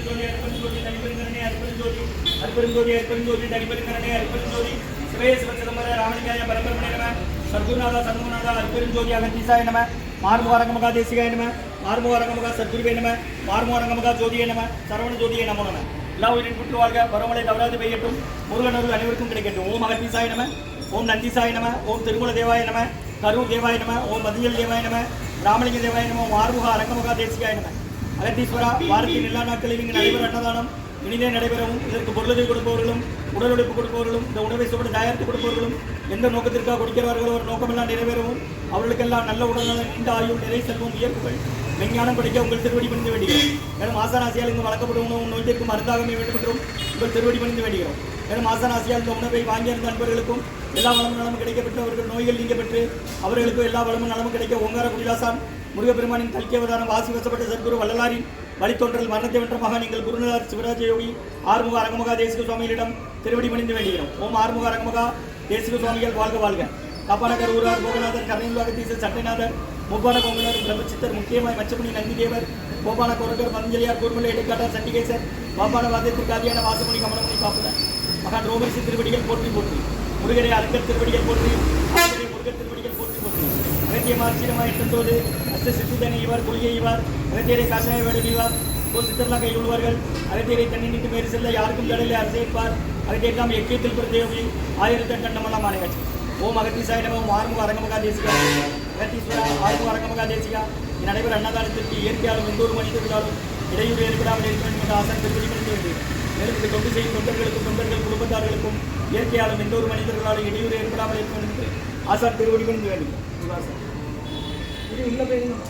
அற்பெருஞ்சோதி அற்பெருஞ்சோதி தனிப்பெருங்கரணே அற்பெருஞ்சோதி அற்பெருஞ்சோதி அற்பெருஞ்சோதி தனிப்பெருங்கரணே அற்பெருஞ்சோதி சிவய சிவசிதம்பர ராமலிங்காய பரபரமணே நம. சத்குருநாதா சண்முகநாதா அற்பெருஞ்சோதி அகத்தீசாய நம. மார்முவாரங்கமகா தேசிகாய நம. மார்முவாரங்கமகா சத்குருவே நம. மார்முவாரங்கமகா ஜோதியே நம. சரவண ஜோதியே நமோ நம. எல்லா உயிரின் புற்று வாழ்க. பரவமழை தவறாது பெய்யட்டும். முருகன் அருள் அனைவருக்கும் கிடைக்கட்டும். ஓம் அகத்தீசாய நம. ஓம் நந்திசாய நம. ஓம் திருமல தேவாய நம. கரூர் தேவாய நம. ஓம் மதியல் தேவாய நம. ராமலிங்க தேவாய நம. ஓம் அரங்கமுகா தேசிகாய நம. அகத்தீஸ்வரா வாரத்தின் எல்லா நாட்களிலும் இங்கு நடைபெறும் அன்னதானம். இனிதே நடைபெறவும் இதற்கு பொருளுதவி கொடுப்பவர்களும் உடல் உழைப்பு கொடுப்பவர்களும் இந்த உணவை சுவடு தயாரித்து கொடுப்பவர்களும் எந்த நோக்கத்திற்காக கொடுக்கிறார்களோ ஒரு நோக்கமெல்லாம் நிறைவேறவும். அவர்களுக்கெல்லாம் நல்ல உடல்நலம் நீண்ட ஆயுள் நிறை செல்வம் இயற்குகள் விஞ்ஞானம் படிக்க உங்கள் திருவடி பணிந்து வேண்டுகிறோம். மேலும் ஆசானாசியால் இங்கு வழங்கப்படும் உணவு நோய்த்திற்கு மருந்தாகவே வேண்டும் என்றும் உங்கள் திருவடி பணிந்து வேண்டுகிறோம். மேலும் ஆசானாசியால் இந்த உணவை வாங்கியிருந்த நண்பர்களுக்கும் எல்லா வளமும் நலமும் கிடைக்கப்பட்டு அவர்கள் நோய்கள் நீங்க பெற்று அவர்களுக்கும் எல்லா வளமும் நலமும் கிடைக்க ஓங்கார குடிலாசான் முருகப்பெருமானின் கல்கி அவதாரம் வாசி வசப்பட்ட சத்குரு வள்ளலாரின் வழித்தோன்றல் மரணத்தை வென்ற மகான் எங்கள் குருநாதர் சிவராஜ யோகி ஆறுமுக அரங்கமுகா தேசிக சுவாமிகளிடம் திருவடி மணிந்து வேண்டுகிறோம். ஓம் ஆறுமுக அரங்கமுகா தேசிக சுவாமிகள் வாழ்க வாழ்க. காப்பானகர் ஊரார் கோகநாதர் கருணைவாகத்தீசர் சட்டைநாதர் முப்பான கோங்கனர் பிரம்மச்சித்தர் முக்கியமாய் மச்சமணி நந்திதேவர் கோபான கோரகர் மஞ்சளியார் கூர்மலை இடைக்காட்டார் சண்டிகேசர் பாப்பான வாத்தியத்திற்கு ஆதியான வாசமணி கமலமணி காப்புல மகான் ரோமரிசி திருவடிகள் போற்றி போற்றி. முருகரை அலங்கர் திருவடிகள் போற்றி. முருகர் திருவடிகள் போற்றி போற்றி. அகத்தியமார் சீரமாய் தந்தோடு அஸ்த சித்துதனை இவர் குளியை இவர் அகத்தியரை காசாய வேடுவிவார். போல் சித்தர்களாக கையில் உள்ளவர்கள் அகத்தியரை தண்ணி மேறி செல்ல யாருக்கும் கடலை அரசேற்பார் அகத்தியர்காம் எக்கியத்தில் பிரதேவி ஆயிரத்தி கண்டமெல்லாம் ஆணையாச்சு ஓம் அகத்தீசாய நம ஓம் ஆறுமுக அரங்கமகா தேசிகா. அகத்தீஸ்வரா ஆறுமுக அரங்கமகா தேசிகா. நடைபெற அன்னதானத்திற்கு இயற்கையாலும் எந்த ஒரு மனிதர்களாலும் இடையூறு ஏற்படாமல் இருக்க வேண்டும் என்ற ஆசன் திருப்பதி வேண்டியது மேலும் இந்த தொண்டு செய்யும் தொண்டர்களுக்கும் தொண்டர்கள் குடும்பத்தார்களுக்கும் இயற்கையாலும் எந்த ஒரு மனிதர்களாலும் இடையூறு ஏற்படாமல் இருக்க வேண்டும் என்று ஆசான் திருவடி பணிந்து வேண்டும் உள்ள போயிருந்தோம்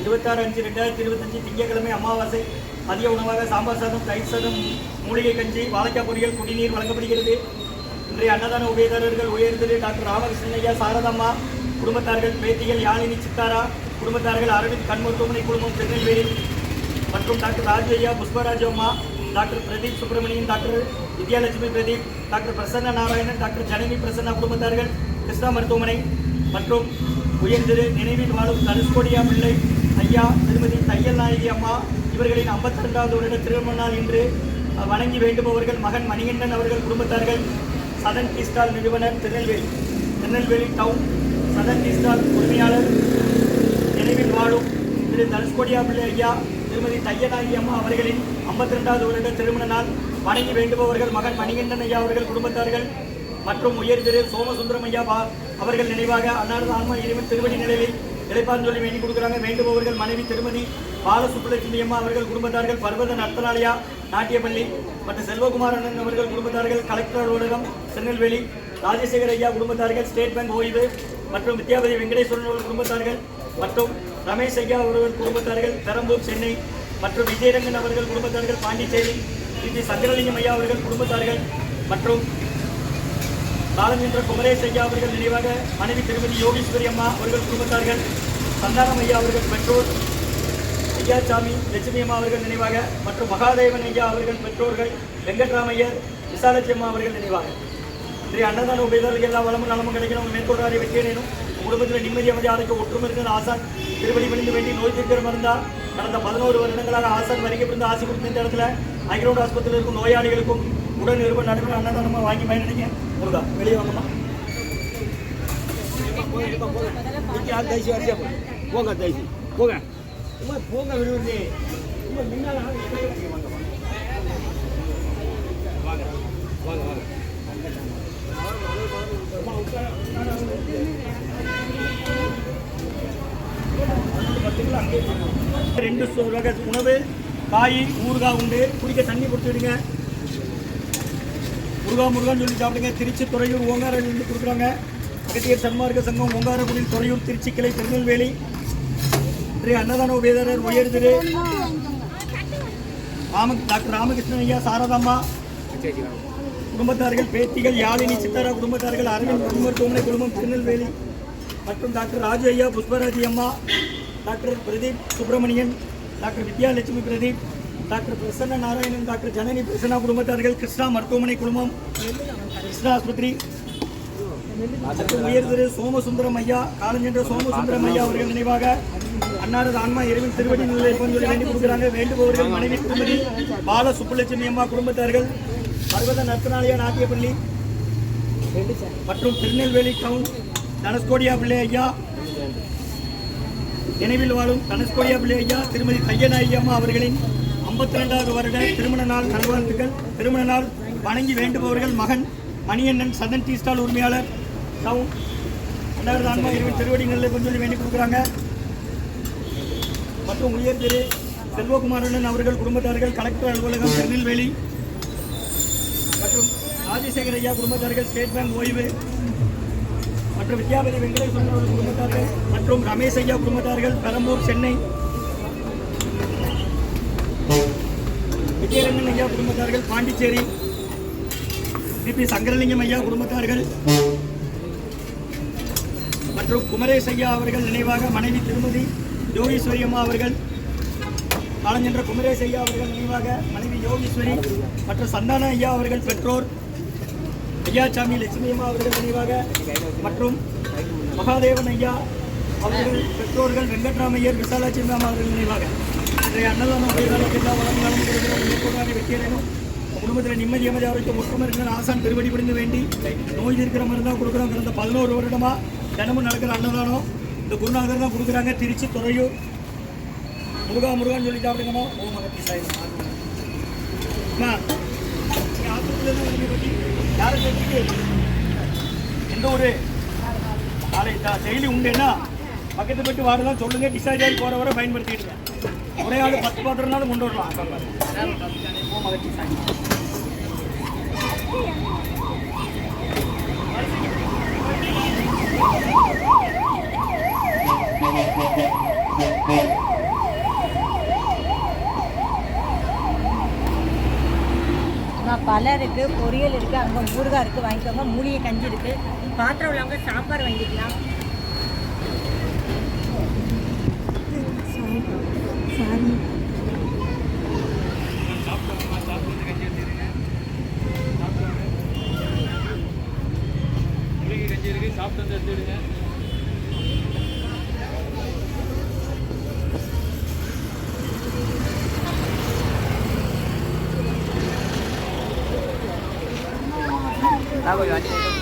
இருபத்தாறு அஞ்சு ரெண்டாயிரத்தி இருபத்தஞ்சு திங்கட்கிழமை அமாவாசை மதிய உணவாக சாம்பார் சாதம் தயிர் சாதம் மூலிகை கஞ்சி வாழைக்காய் பொரியல் குடிநீர் வழங்கப்படுகிறது. இன்றைய அன்னதான உபயதாரர்கள் உயர்ந்தது டாக்டர் ராமகிருஷ்ணன் ஐயா சாரதம்மா குடும்பத்தார்கள் பேத்திகள் யாழினி சித்தாரா குடும்பத்தார்கள் அரவிந்த் கண் மருத்துவமனை குழுமம் திருநெல்வேலி மற்றும் டாக்டர் ராஜு ஐயா புஷ்பராஜு அம்மா doctor Pradeep Subramanian doctor Vidyalakshmi Pradeep doctor Prasanna Narayanan doctor Janani Prasanna குடும்பத்தார்கள் கிருஷ்ணா மருத்துவமனை மற்றும் உயர்ந்திரு நினைவில் வாழும் தனுஷ்கோடியா பிள்ளை ஐயா திருமதி தையல் நாயகி அம்மா இவர்களின் 52வது ரெண்டாவது வருட திருமண நாள் இன்று வணங்கி வேண்டுபவர்கள் மகன் மணிகண்டன் அவர்கள் குடும்பத்தார்கள் சதன் டீ ஸ்டால் நிறுவனர் Tirunelveli. Tirunelveli town southern tea stall உரிமையாளர் நினைவில் வாழும் திரு தனுஷ்கோடியா பிள்ளை ஐயா திருமதி தையநாயகி அம்மா அவர்களின் 52வது ரெண்டாவது வருட திருமண நாள். வணங்கி வேண்டுபவர்கள் மகன் மணிகண்டன் ஐயா அவர்கள் குடும்பத்தார்கள் மற்றும் உயர் திரு சோமசுந்தரம் ஐயா பா அவர்கள் நினைவாக அன்னாரது ஆன்மா இறைவன் திருவடி நிலையில் இழைப்பான்னு சொல்லி வேண்டி கொடுக்குறாங்க. வேண்டுபவர்கள் மனைவி திருமதி பாலசுப்புலட்சுமி அம்மா அவர்கள் குடும்பத்தார்கள் பர்வத நர்த்தனாலயா நாட்டியப்பள்ளி மற்றும் செல்வகுமாரன் அவர்கள் குடும்பத்தார்கள் கலெக்டர் அலுவலகம் திருநெல்வேலி ராஜசேகர் ஐயா குடும்பத்தார்கள் ஸ்டேட் பேங்க் ஓய்வு மற்றும் வித்யாபதி வெங்கடேஸ்வரன் அவர்கள் குடும்பத்தார்கள் மற்றும் ரமேஷ் ஐயா அவர்கள் குடும்பத்தார்கள் பெரம்பூர் சென்னை மற்றும் விஜயரங்கன் அவர்கள் குடும்பத்தார்கள் பாண்டிச்சேரி ஸ்ரீ சந்திரலிங்கம் ஐயா அவர்கள் குடும்பத்தார்கள் மற்றும் பாலச்சந்திர குமரேஷ் ஐயா அவர்கள் நினைவாக மனைவி திருமதி யோகீஸ்வரி அம்மா அவர்கள் குடும்பத்தார்கள் சந்தானம் ஐயா அவர்கள் பெற்றோர் ஐயாசாமி லட்சுமி அம்மா அவர்கள் நினைவாக மற்றும் மகாதேவன் ஐயா அவர்கள் பெற்றோர்கள் வெங்கட்ராமையர் விசாலட்சி அம்மா அவர்கள் நினைவாக. இன்றைய அன்னதான உபயோகர்கள் எல்லா வளமும் நலமும் கிடைக்கணும். மேற்கொள்றாரை வெற்றியடையணும் குடும்பத்தில் நிம்மதி அமைதி ஆரோக்கிய ஒற்றுமை இருக்கிற ஆசான் திருவடி பணிந்து வேண்டி நோய் தீர்க்கிற மருந்தா கடந்த பதினோரு வருடங்களாக ஆசான் வருகை புரிந்து ஆசை கொடுத்த இந்த இடத்துல ஐக்ரௌண்ட் ஆஸ்பத்திரியில் இருக்கும் நோயாளிகளுக்கும் உடல் நிறுவன நடுவில் அன்னதானமாக வாங்கி பயனடைங்க. முருகா வெளியே வாங்கம்மா. தைசி வரிசையா. போங்க தைசி போங்க. போங்க சும்மா முன்னால வாங்க வாங்க வாங்க. ரெண்டு வகை உணவு காய் ஊறுகாய் உண்டு. குடிக்க தண்ணி கொடுத்து விடுங்க. முருகா முருகான்னு சொல்லி சாப்பிடுங்க. திருச்சி துறையூர் ஓங்காரில் இருந்து கொடுக்குறாங்க. அகத்தியர் சன்மார்க்க சங்கம் ஓங்காரக்குடி துறையூர் திருச்சி கிளை திருநெல்வேலி. இன்றைய அன்னதான உபயதாரர் உயர் திரு ராம டாக்டர் ராமகிருஷ்ணன் ஐயா சாரதாம்மா. குடும்பத்தார்கள் பேத்திகள் யாழினி சித்தாரா குடும்பத்தார்கள் அரவிந்த் குடும்ப மருத்துவமனை குடும்பம் திருநெல்வேலி மற்றும் டாக்டர் ராஜு ஐயா புஷ்பராஜி அம்மா doctor Pradeep Subramanian doctor Vidyalakshmi Pradeep doctor Prasanna Narayanan doctor Janani Prasanna குடும்பத்தார்கள் கிருஷ்ணா மருத்துவமனை குழுமம் கிருஷ்ணா ஆஸ்பத்திரி மற்றும் உயர் திரு சோமசுந்தரம் ஐயா காலஞ்சென்ற சோமசுந்தரம் ஐயா அவர்கள் நினைவாக அன்னாரது ஆன்மா இறைவன் திருவடி நிலை சொல்லி வேண்டி கொடுக்குறாங்க. வேண்டுபவர்கள் மனைவி திருமதி பால சுப்புலட்சுமி அம்மா குடும்பத்தார்கள் பர்வத நர்த்தனாலயா நாட்டியப்பள்ளி மற்றும் திருநெல்வேலி டவுன் தனுஷ்கோடியா பிள்ளை ஐயா. நினைவில் வாழும் தனுஷ்கோடியா பிள்ளை ஐயா திருமதி கையநாயகி அம்மா அவர்களின் ஐம்பத்தி ரெண்டாவது வருட திருமண நாள் நல்வாழ்த்துக்கள். திருமண நாள் வணங்கி வேண்டுபவர்கள் மகன் மணியண்ணன் சதன் டீ ஸ்டால் உரிமையாளர் டவுன் ரெண்டாயிரத்து ஆன்மா இருபது திருவடிகளில் கொஞ்சம் சொல்லி வேண்டி கொடுக்குறாங்க. மற்றும் உயர் திரு செல்வகுமாரன் அவர்கள் குடும்பத்தார்கள் கலெக்டர் அலுவலகம் திருநெல்வேலி ராஜசேகர் ஐயா குடும்பத்தார்கள் ஸ்டேட் பேங்க் ஓய்வு மற்றும் வித்யாபதி வெங்கடேஸ்வரன் அவர்கள் குடும்பத்தார்கள் மற்றும் ரமேஷ் ஐயா குடும்பத்தார்கள் பெரம்பூர் சென்னை. விஜயரங்கன் ஐயா குடும்பத்தார்கள் பாண்டிச்சேரி. சிபி சங்கரலிங்கம் ஐயா குடும்பத்தார்கள். மற்றும் குமரேஷ் ஐயா அவர்கள் நினைவாக மனைவி திருமதி யோகீஸ்வரி அம்மா அவர்கள் காலஞ்சென்ற குமரேஷ் ஐயா அவர்கள் நினைவாக மனைவி யோகீஸ்வரி மற்றும் சந்தான ஐயா அவர்கள் பெற்றோர் ஐயாச்சாமி லட்சுமி அம்மா அவர்கள் நினைவாக மற்றும் மகாதேவன் ஐயா அவர்கள் பெற்றோர்கள் வெங்கட்ராமையர் விசாலாட்சி அம்மா அவர்கள் நினைவாக இன்றைய அன்னதானம் வயதாளர்கள் வளர்ந்தாலும் மேற்கொண்டாடி வெற்றியடையணும் குடும்பத்தில் நிம்மதி அமைதி அவருக்கு ஒற்றுமை இருக்கிற ஆசான் திருவடி பிடிந்து வேண்டி நோய் இருக்கிற மாதிரி தான் கொடுக்குறோம் கடந்த பதினோரு வருடமா தினமும் நடக்கிற அன்னதானம். இந்த குருநாதர் தான் கொடுக்குறாங்க. திருச்சி துறையூர். முருகா முருகான்னு சொல்லிட்டு சாப்பிடுங்கம்மா ஓ மகத்தி சாய் அம்மா எந்த ஒரு நாளை டெய்லி உண்டுன்னா பக்கத்து பட்டு வார்டு சொல்லுங்க. டிஸ்சார்ஜ் ஆகி போற வரை பயன்படுத்திடுங்க ஒரே ஆள் பத்து பாத்திரம்னாலும் கொண்டு வரலாம். ஓ சாய் இருக்குது இருக்கு பொரியல் இருக்கு அங்கே ஊறுகாய் இருக்கு வாங்கிக்கோங்க. மூலிகை கஞ்சி இருக்கு. பாத்திரம் உள்ளவங்க சாம்பார் வாங்கிக்கலாம். 拿个圆圈